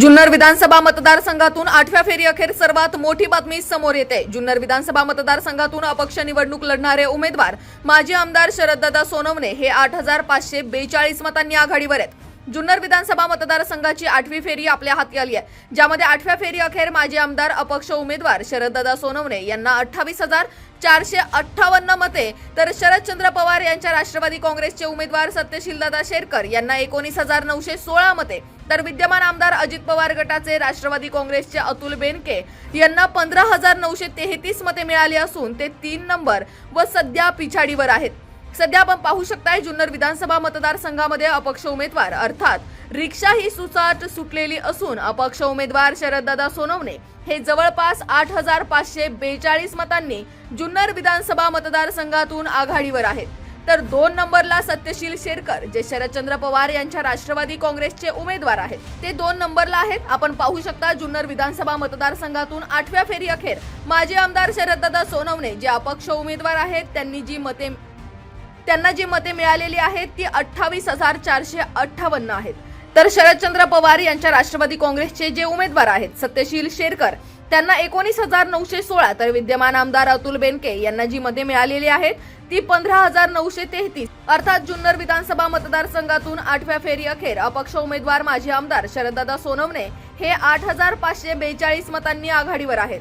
जुन्नर विधानसभा मतदारसंघातून आठव्या फेरी अखेर सर्वात मोठी बातमी समोर येते. जुन्नर विधानसभा मतदारसंघातून अपक्ष निवडणूक लढणारे उमेदवार माजी आमदार शरददादा सोनवणे हे आठ हजार पाचशे बेचाळीस मतांनी आघाडीवर आहेत. जुन्नर विधानसभा मतदारसंघाची आठवी फेरी आपल्या हाती आली आहे. ज्यामध्ये आठव्या फेरी अखेर माजी आमदार अपक्ष उमेदवार शरददादा सोनवणे यांना अठ्ठावीस हजार चारशे अठ्ठावन्न मते तर शरदचंद्र पवार यांच्या राष्ट्रवादी काँग्रेसचे उमेदवार सत्यशीलदादा शेरकर यांना एकोणीस हजार नऊशे सोळा मते तर विद्यमान आमदार अजित पवार गटाचे राष्ट्रवादी काँग्रेसचे अतुल बेनके यांना पंधरा हजार नऊशे तेहतीस मते मिळाली असून ते तीन नंबर व सध्या पिछाडीवर आहेत. सध्या आपण पाहू शकताय जुन्नर विधानसभा मतदारसंघामध्ये अपक्ष उमेदवार अर्थात रिक्षा ही सुसाट सुटलेली असून अपक्ष उमेदवार शरददादा सोनवणे हे जवळपास आठ हजार पाचशे बेचाळीस मतांनी जुन्नर विधानसभा मतदारसंघातून आघाडीवर आहेत. तर दोन नंबरला सत्यशील शेरकर जे शरदचंद्र पवार यांच्या राष्ट्रवादी काँग्रेसचे उमेदवार आहेत ते दोन नंबरला आहेत. आपण पाहू शकता जुन्नर विधानसभा मतदारसंघातून आठव्या फेरी अखेर माजी आमदार शरददादा सोनवणे जे अपक्ष उमेदवार आहेत त्यांनी जी मते त्यांना जी मते मिळालेली आहेत ती अठ्ठावीस हजार चारशे अठ्ठावन्न आहेत. तर शरदचंद्र पवार यांच्या राष्ट्रवादी काँग्रेसचे जे उमेदवार आहेत सत्यशील शेरकर त्यांना एकोणीस हजार नऊशे सोळा तर विद्यमान आमदार अतुल बेनके यांना जी मते मिळालेली आहेत ती पंधरा हजार नऊशे तेहतीस. अर्थात जुन्नर विधानसभा मतदारसंघातून आठव्या फेरी अखेर अपक्ष उमेदवार माजी आमदार शरददादा सोनवणे हे आठ हजार पाचशे बेचाळीस मतांनी आघाडीवर आहेत.